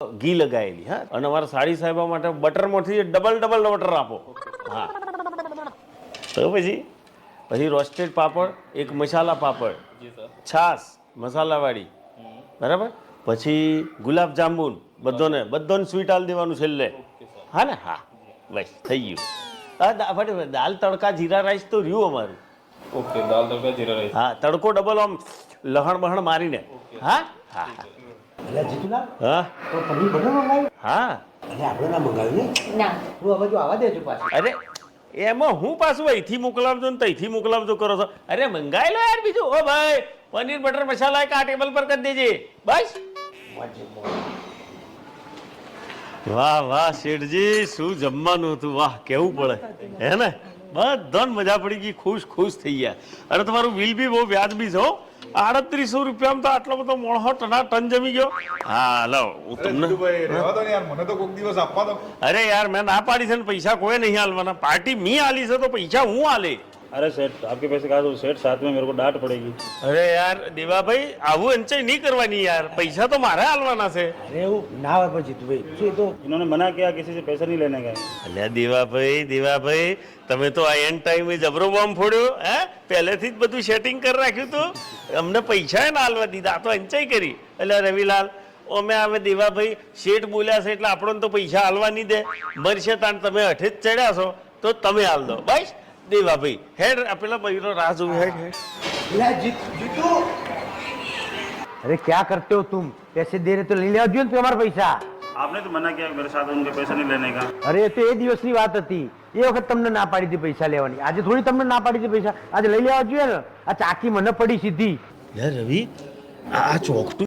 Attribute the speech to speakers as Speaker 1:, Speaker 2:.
Speaker 1: ઘી લગાવેલી હા. અને અમારા સાડી સાહેબા માટે બટરમાંથી ડબલ ડબલ બટર આપો. હા. તો પછી પછી રોસ્ટેડ પાપડ એક મસાલા પાપડ. છાશ મસાલાવાળી. બરાબર? પછી ગુલાબ જાંબુન બધોને બધોને સ્વીટ આલ દેવાનું છેલ્લે. હા ને? હા. બસ થઈ ગયું. હા દાલ તડકા જીરા રાઈસ તો રહ્યું અમારું.
Speaker 2: ઓકે દાલ તડકા જીરા રાઈસ.
Speaker 1: હા તડકો ડબલ આમ લહણ બહણ મારીને. હા? હા. હા?
Speaker 3: તો પનીર બટર મંગાવ્યું
Speaker 1: હા.
Speaker 3: અરે આપણે ના મંગાવ્યું ના? તું હવે જો આવવા દેજો પાછું.
Speaker 1: અરે એમાં હું પાછું અહીંથી મોકલાવજો ને મોકલાવજો કરો છો? અરે મંગાઈ લો યાર બીજું? ઓ ભાઈ પનીર બટર મસાલા એક આ ટેબલ પર કરી દેજે. બસ. વાહ વાહ શેઠજી શું જમવાનું હતું? વાહ કેવું પડે. હે ને? બધાને મજા પડી ગઈ ખુશ ખુશ થઈ ગયા. અને તમારું બિલ બી બહુ વ્યાજબી છે હો. આડત્રીસો રૂપિયામાં તો આટલો બધો મોણહો ટના ટન જમી ગયો. હા લો હું તમને
Speaker 4: રહેવા દો યાર મને તો કોઈક દિવસ આપવા દો.
Speaker 1: અરે યાર મેં ના પાડી છે ને પૈસા કોઈ નહીં હાલવાના. પાર્ટી મી આલી છે તો પૈસા હું હાલે?
Speaker 2: अरे सेठ आपके पैसे कहा तो सेठ साथ में मेरे को डांट पड़ेगी
Speaker 1: અરે યાર દેવાભાઈ આવું અંચાઈ નહીં કરવાની યાર પૈસા તો મારે હાલવાના છે
Speaker 3: અરે એવું ના હોય પણ જીતુભાઈ શું એ તો
Speaker 2: इन्होंने मना किया किसी से पैसा नहीं लेने का
Speaker 1: અલ્યા દેવાભાઈ દેવાભાઈ તમે તો આ એન્ડ ટાઈમે જબરો બોમ્બ ફોડ્યો હે પહેલેથી જ બધું સેટિંગ કરી રાખ્યું હતું અમને પૈસા ના હાલવા દીધા આ તો અંચાઈ કરી એટલે રવિલાલ અમે હવે દેવાભાઈ શેઠ બોલ્યા છે એટલે આપણને તો પૈસા હાલવા નહીં દે મરશે તાણ તમે અઠે જ ચડ્યા છો તો તમે હાલ દો બસ દેવાભાઈ હેડ આ પેલા બૈરો રાહ જોવે હેડ હેડ
Speaker 3: અલ્યા જીત જીતુ અરે क्या करते हो तुम पैसे दे रहे तो લઈ લેવા જોઈએ ને તમારા પૈસા
Speaker 2: आपने तो मना किया मेरे साथ उनके पैसा नहीं लेने का
Speaker 3: અરે એ તો એ દિવસની વાત હતી એ વખત તમને ના પાડી હતી પૈસા લેવાની આજે થોડી તમને ના પાડી હતી પૈસા આજે લઈ લેવા જોઈએ ને આ ચાકી મને પડી સીધી
Speaker 1: યાર રવિ આ ચોકટું